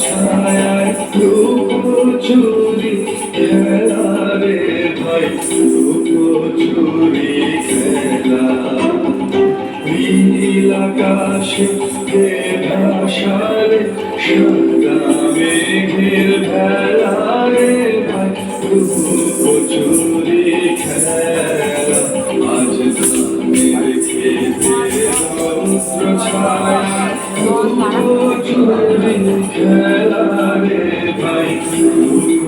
ছায় চুরি খেলা রে ভাই চুরি খেলা নীল আকাশে ভাষারে সঙ্গা মেঘের ভেলা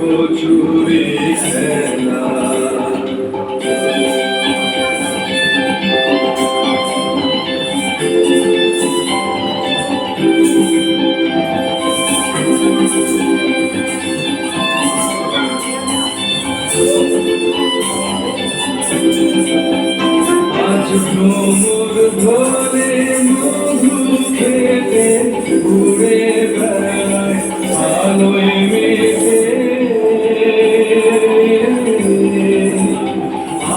লুকোচুরি খেলা আজ ভ্রমর ধরে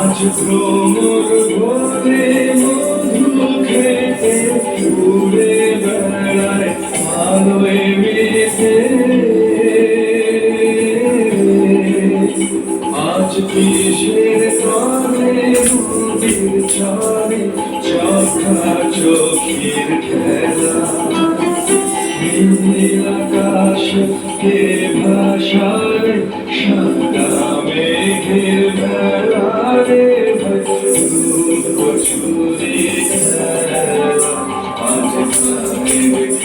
আজ ভ্রমর ধরে মধু খেতে ঘুরে বেড়ায় আলোয় মেতে আজ কিসের কানে নদীর চারে চখা চোখের খেলা নীল আকাশ কে ভাষারে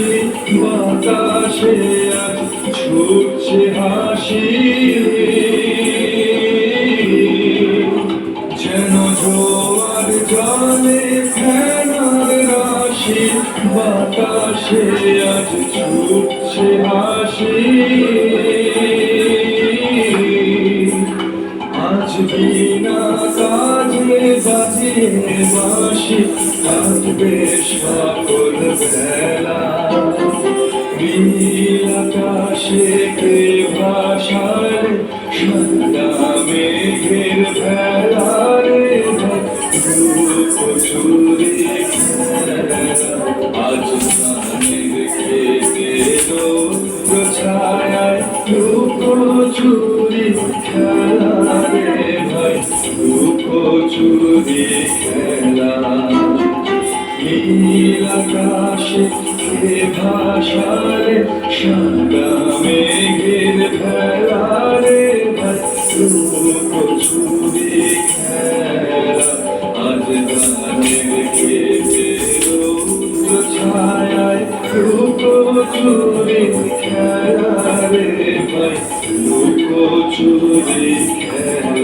রাশি বাতাসে ছুটছে হাসি। যেন জোয়ার জলে খেলার রাশি, বাতাসে আজ ছুটছে হাসি। আজ বিনা কাজে বাজিয়ে বাসি কাটবে সকল বেলা। নীল আকাশে কে ভাষায় সন্ধ্যা মেঘের ভেলা রে কচুরি আজ রৌদ্র ছায়ায় লুকোচুরি খেলা রে ভাই লুকোচুরি খেলা নীল আকাশে কে ভাষারে, সাদা মেঘের ভেলা রে ভাই লুকোচুরি খেলা আজ গানের খেতে রৌদ্র ছায়ায় লুকোচুরি খেলা রে ভাই লুকোচুরি খেলা।